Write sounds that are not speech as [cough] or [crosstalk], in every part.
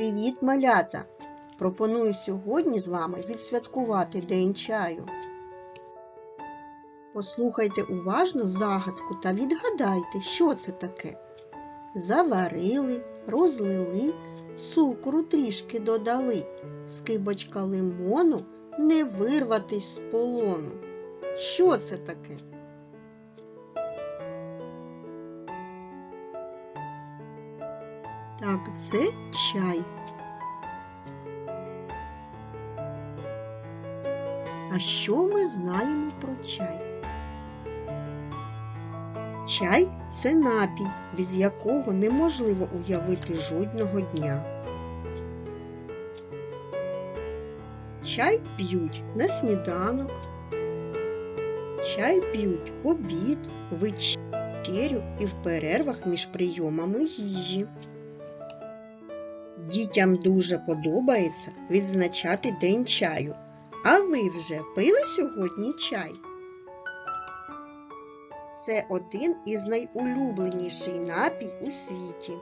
Привіт, малята! Пропоную сьогодні з вами відсвяткувати День чаю. Послухайте уважно загадку та відгадайте, що це таке. Заварили, розлили, цукру трішки додали, скибочка лимону не вирватись з полону. Що це таке? Так, це чай. А що ми знаємо про чай? Чай це напій, без якого неможливо уявити жодного дня. Чай п'ють на сніданок, чай п'ють в обід, вечерю і в перервах між прийомами їжі. Дітям дуже подобається відзначати День чаю. А ви вже пили сьогодні чай? Це один із найулюбленіший напій у світі.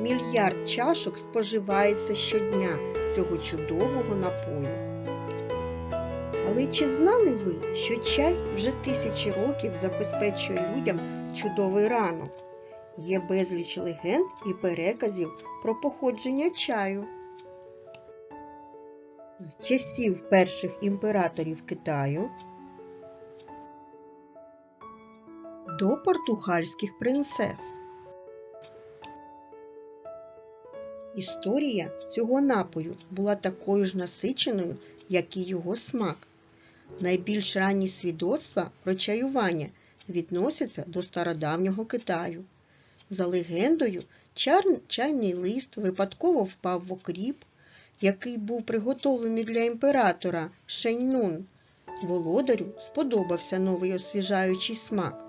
Мільярд чашок споживається щодня цього чудового напою. Але чи знали ви, що чай вже тисячі років забезпечує людям чудовий ранок? Є безліч легенд і переказів про походження чаю. З часів перших імператорів Китаю до португальських принцес. Історія цього напою була такою ж насиченою, як і його смак. Найбільш ранні свідоцтва про чаювання відносяться до стародавнього Китаю. За легендою, чайний лист випадково впав в окріп, який був приготовлений для імператора Шеньнун. Володарю сподобався новий освіжаючий смак.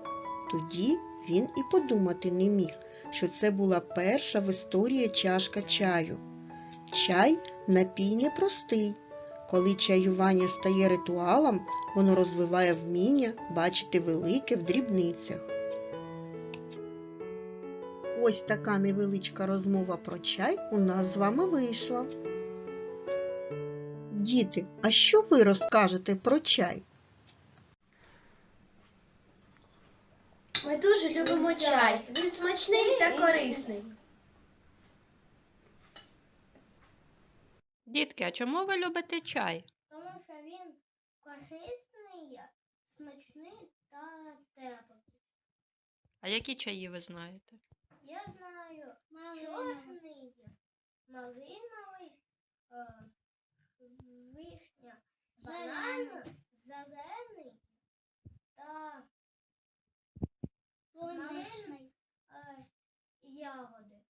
Тоді він і подумати не міг, що це була перша в історії чашка чаю. Чай напій непростий. Коли чаювання стає ритуалом, воно розвиває вміння бачити велике в дрібницях. Ось така невеличка розмова про чай у нас з вами вийшла. Діти, а що ви розкажете про чай? Ми дуже любимо чай. Він смачний та корисний. Дітки, а чому ви любите чай? Тому що він корисний, смачний та теплий. А які чаї ви знаєте? Я знаю чорний, малиновий, е, вишня, банан, зелений та малиновий е, ягоди.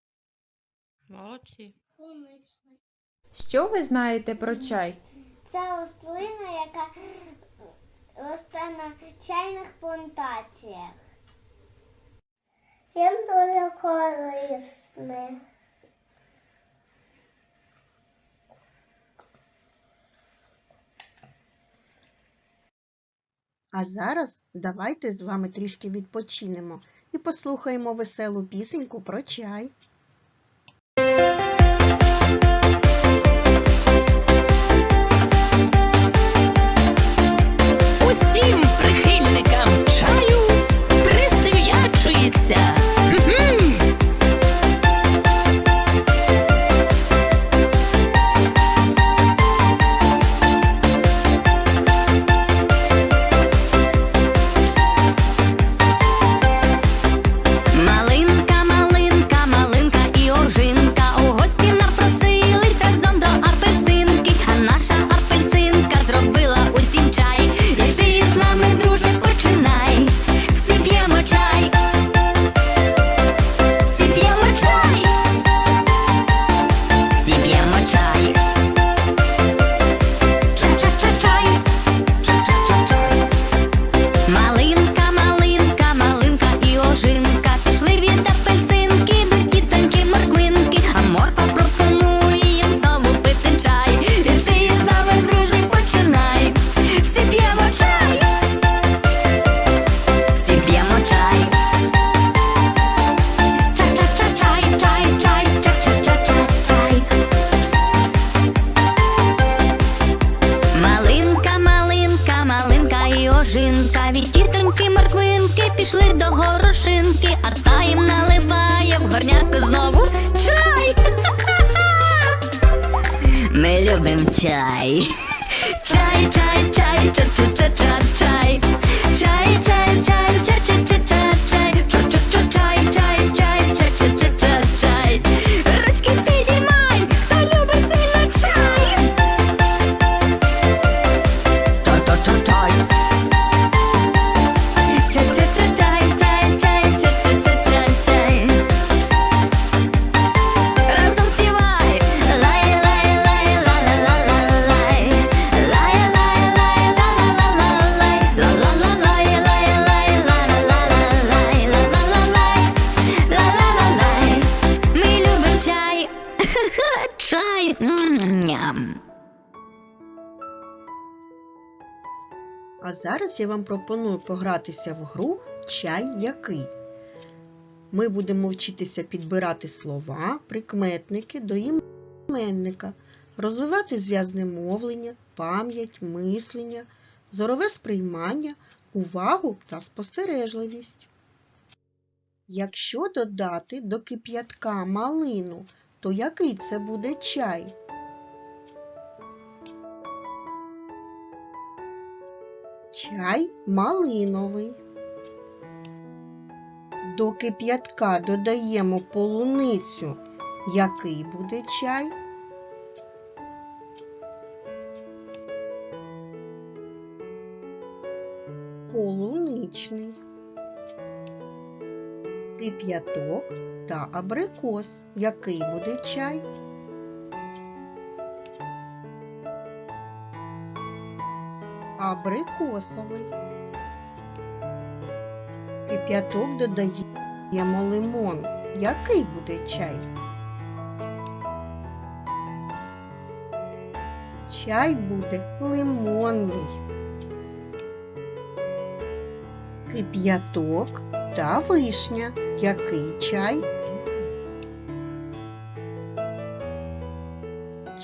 Молодці. Полуничний. Що ви знаєте про чай? Це рослина, яка росте на чайних плантаціях. Він дуже корисний. А зараз давайте з вами трішки відпочинемо і послухаємо веселу пісеньку про чай. Пішли до горошинки, а та їм наливає в горнятку знову чай. [laughs] Ми любим чай. Чай, чай, чай, чай, чай, ча ча чай. Чай, чай, чай, чай ням А зараз я вам пропоную погратися в гру Чай який. Ми будемо вчитися підбирати слова, прикметники до іменника, розвивати зв'язне мовлення, пам'ять, мислення, зорове сприймання, увагу та спостережливість. Якщо додати до кип'ятка малину, то який це буде чай? Чай малиновий. До кип'ятка додаємо полуницю. Який буде чай? Полуничний. Кип'яток та абрикос. Який буде чай? Абрикосовий. Кип'яток додаємо лимон. Який буде чай? Чай буде лимонний. Кип'яток та вишня. Який чай?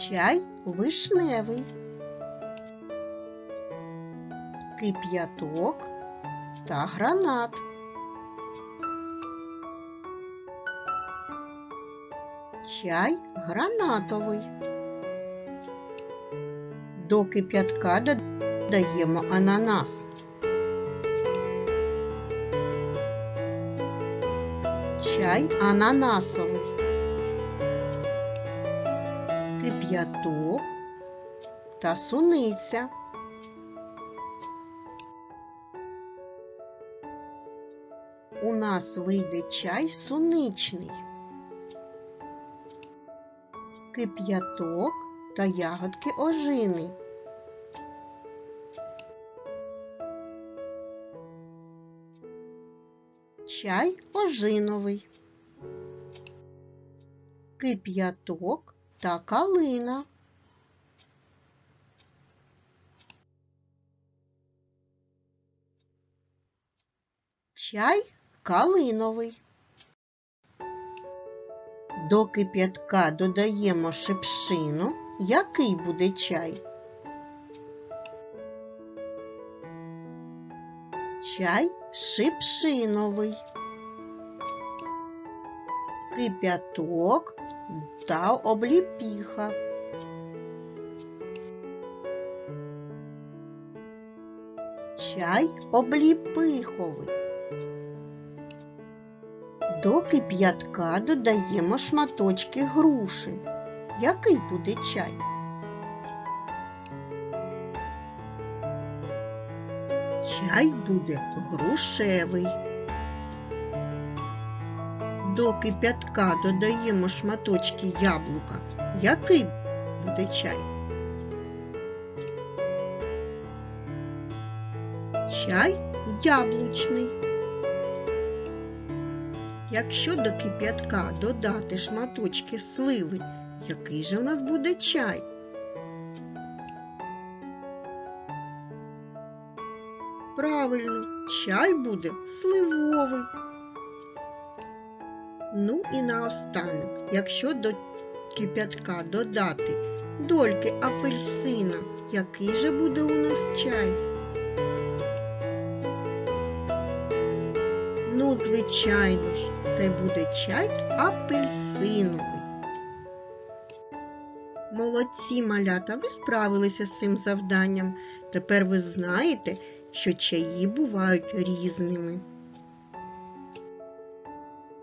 Чай вишневий. Кип'яток та гранат. Чай гранатовий. До кип'ятка додаємо ананас. Чай ананасовий. Кип'яток та суниця. У нас вийде чай суничний. Кип'яток та ягодки ожини. Чай ожиновий. Кип'яток та калина. Чай калиновий. До кип'ятка додаємо шипшину. Який буде чай? Чай шипшиновий. Кип'яток та обліпіха. Чай обліпиховий. До кип'ятка додаємо шматочки груші. Який буде чай? Чай буде грушевий. До кип'ятка додаємо шматочки яблука. Який буде чай? Чай яблучний. Якщо до кип'ятка додати шматочки сливи, який же у нас буде чай? Правильно, чай буде сливовий. Ну і наостанок, якщо до кип'ятка додати дольки апельсина, який же буде у нас чай? Ну, звичайно ж, це буде чай апельсиновий. Молодці малята, ви справилися з цим завданням. Тепер ви знаєте, що чаї бувають різними.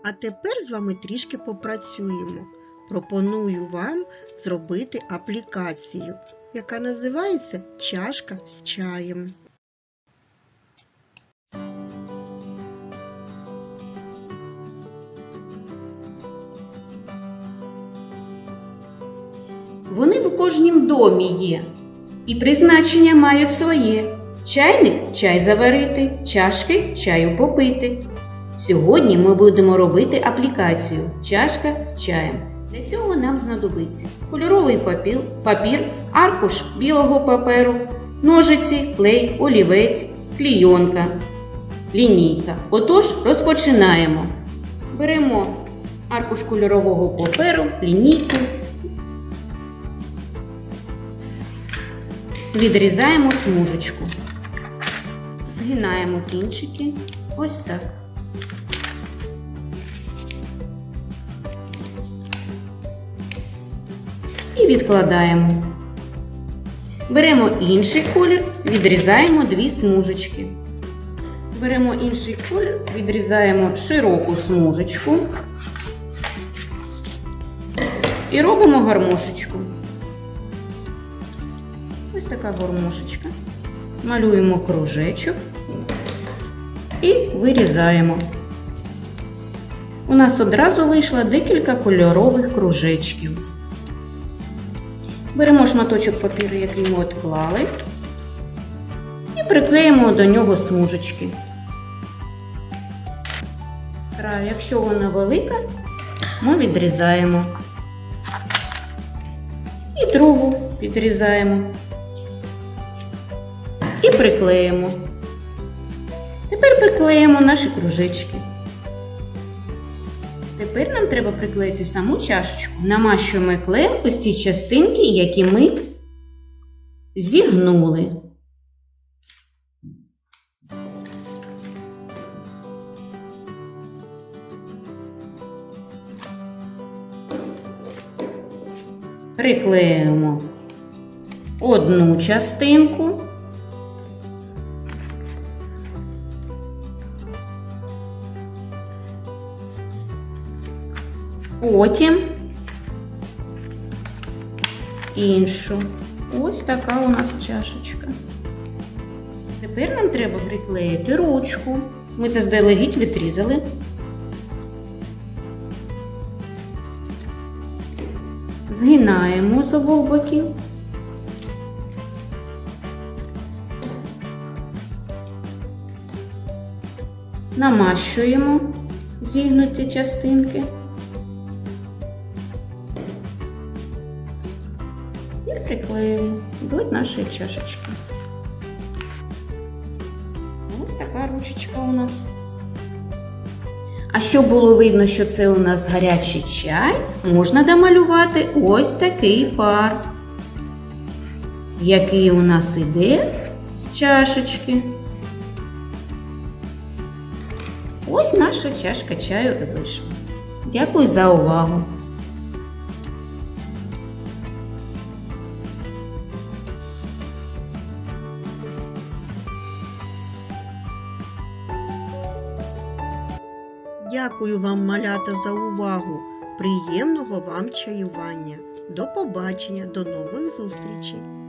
А тепер з вами трішки попрацюємо. Пропоную вам зробити аплікацію, яка називається чашка з чаєм. Вони в кожнім домі є, і призначення мають своє. Чайник чай заварити, чашки чаю попити. Сьогодні ми будемо робити аплікацію чашка з чаєм. Для цього нам знадобиться кольоровий папір, папір, аркуш білого паперу, ножиці, клей, олівець, клійонка, лінійка. Отож, розпочинаємо. Беремо аркуш кольорового паперу, лінійку, Відрізаємо смужечку. Згинаємо кінчики. Ось так. І відкладаємо. Беремо інший колір, відрізаємо дві смужечки. Беремо інший колір, відрізаємо широку смужечку і робимо гармошечку. Ось така гормошечка. Малюємо кружечок і вирізаємо. У нас одразу вийшло декілька кольорових кружечків. Беремо шматочок папіру, який ми відклали, і приклеїмо до нього смужечки. З якщо вона велика, ми відрізаємо. І другу відрізаємо і приклеїмо. Тепер приклеїмо наші кружечки. Тепер нам треба приклеїти саму чашечку. Намащуємо клеєм ось ті частинки, які ми зігнули. Приклеїмо одну частинку. Потім іншу. Ось така у нас чашечка. Тепер нам треба приклеїти ручку. Ми заздалегідь відрізали. Згинаємо з обох боків. Намащуємо зігнуті частинки. І приклеїмо до нашої чашечки. Ось така ручечка у нас. А щоб було видно, що це у нас гарячий чай, можна домалювати ось такий пар, який у нас іде з чашечки. Ось наша чашка чаю вийшла. Дякую за увагу! Дякую вам, малята, за увагу. Приємного вам чаювання. До побачення, до нових зустрічей!